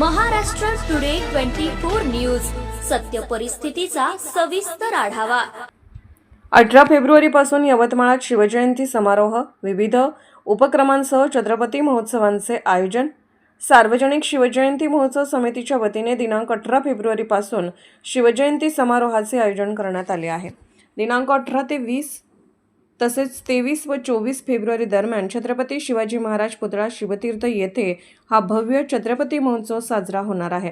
Maharashtra today twenty four news. सत्य परिस्थितीचा सविस्तर आढावा. अठरा फेब्रुवारीपासून यवतमाळात शिवजयंती समारोह विविध उपक्रमांसह छत्रपती महोत्सवांचे आयोजन. सार्वजनिक शिवजयंती महोत्सव समितीच्या वतीने दिनांक अठरा फेब्रुवारीपासून शिवजयंती समारोहाचे आयोजन करण्यात आले आहे. दिनांक अठरा ते वीस तसेच तेवीस व चोवीस फेब्रुवारी दरम्यान छत्रपती शिवाजी महाराज पुतळा शिवतीर्थ येथे हा भव्य छत्रपती महोत्सव साजरा होणार आहे.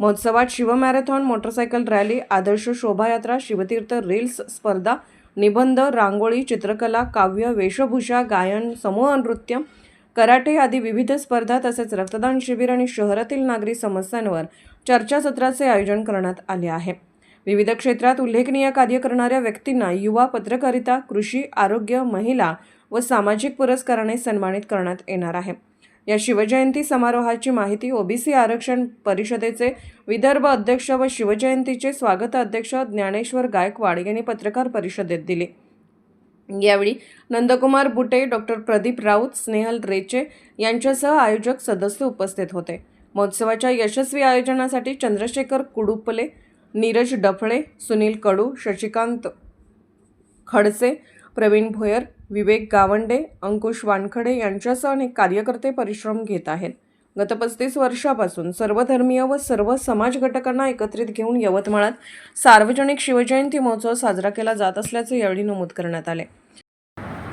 महोत्सवात शिव मॅरेथॉन मोटरसायकल रॅली आदर्श शोभायात्रा शिवतीर्थ रील्स स्पर्धा निबंध रांगोळी चित्रकला काव्य वेशभूषा गायन समूह नृत्य कराटे आदी विविध स्पर्धा तसेच रक्तदान शिबिर आणि शहरातील नागरी समस्यांवर चर्चासत्राचे आयोजन करण्यात आले आहे. विविध क्षेत्रात उल्लेखनीय कार्य करणाऱ्या व्यक्तींना युवा पत्रकारिता कृषी आरोग्य महिला व सामाजिक पुरस्काराने सन्मानित करण्यात येणार आहे. या शिवजयंती समारोहाची माहिती ओबीसी आरक्षण परिषदेचे विदर्भ अध्यक्ष व शिवजयंतीचे स्वागत अध्यक्ष ज्ञानेश्वर गायकवाड यांनी पत्रकार परिषदेत दिली. यावेळी नंदकुमार बुटे डॉक्टर प्रदीप राऊत स्नेहल रेचे यांच्यासह आयोजक सदस्य उपस्थित होते. महोत्सवाच्या यशस्वी आयोजनासाठी चंद्रशेखर कुडुपले नीरज डफळे सुनील कडू शशिकांत खडसे प्रवीण भोयर विवेक गावंडे अंकुश वानखडे यांच्यासह अनेक कार्यकर्ते परिश्रम घेत आहेत. गत पस्तीस वर्षापासून सर्वधर्मीय व सर्व समाज घटकांना एकत्रित घेऊन यवतमाळात सार्वजनिक शिवजयंती महोत्सव साजरा केला जात असल्याचे यावेळी नमूद करण्यात आले.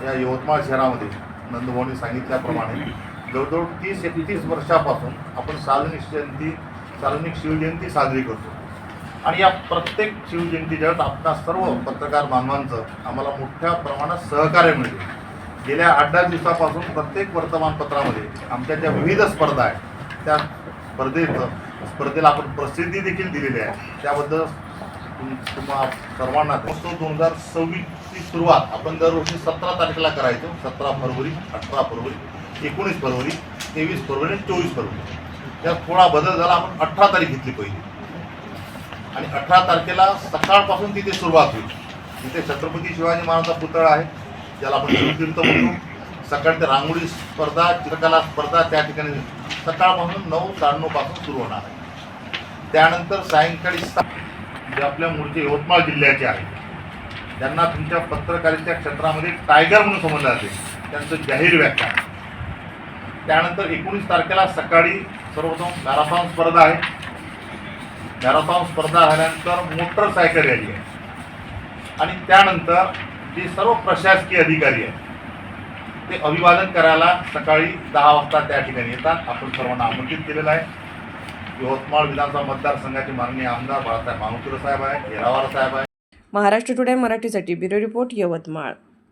या यवतमाळ शहरामध्ये नंदभाऊनी सांगितल्याप्रमाणे जवळजवळ तीस एकतीस वर्षापासून आपण सार्वजनिक जयंती सार्वजनिक शिवजयंती साजरी करतो. आणि या प्रत्येक शिवजयंतीच्या वेळेस आपणा सर्व पत्रकार बांधवांचं आम्हाला मोठ्या प्रमाणात सहकार्य मिळते. गेल्या आठ दहा दिवसापासून प्रत्येक वर्तमानपत्रामध्ये आमच्या ज्या विविध स्पर्धा आहेत त्या स्पर्धेचं स्पर्धेला आपण प्रसिद्धी देखील दिलेली आहे. त्याबद्दल तुम तुम्हा सर्वांना महोत्सव दोन हजार सव्वीसची सुरुवात आपण दरवर्षी सतरा तारखेला करायचो. सतरा फरवरी अठरा फरवरी एकोणीस फरवरी तेवीस फरवरी आणि चोवीस फरवरी. त्यात थोडा बदल झाला आपण अठरा तारीख घेतली पहिली. आणि अठरा तारखेला सकाळपासून तिथे सुरुवात होईल. तिथे छत्रपती शिवाजी महाराजांचा पुतळा आहे ज्याला आपण शिवतीर्थ म्हणतो. सकाळी ते रांगोळी स्पर्धा चित्रकला स्पर्धा त्या ठिकाणी सकाळपासून नऊ साडेनऊपासून सुरू होणार आहे. त्यानंतर सायंकाळी जे आपल्या मूळचे यवतमाळ जिल्ह्याचे आहेत. त्यांना तुमच्या पत्रकारितेच्या क्षेत्रामध्ये टायगर म्हणून समजलं जाते. त्यांचं जाहीर व्याख्यान. त्यानंतर एकोणीस तारखेला सकाळी सर्वप्रथम मॅराथॉन स्पर्धा आहे. मॅरेथॉन स्पर्धा झाल्यानंतर मोटरसायकल रॅली आहे. आणि त्यानंतर जे सर्व प्रशासकीय अधिकारी आहेत ते अभिवादन करायला सकाळी दहा वाजता त्या ठिकाणी येतात. आपण सर्वांना आमंत्रित केलेलं आहे. यवतमाळ विधानसभा मतदारसंघाचे माननीय आमदार बाळासाहेब मानुकर साहेब आहे येरावार साहेब आहे महाराष्ट्र टुडे मराठीसाठी ब्युरो रिपोर्ट यवतमाळ.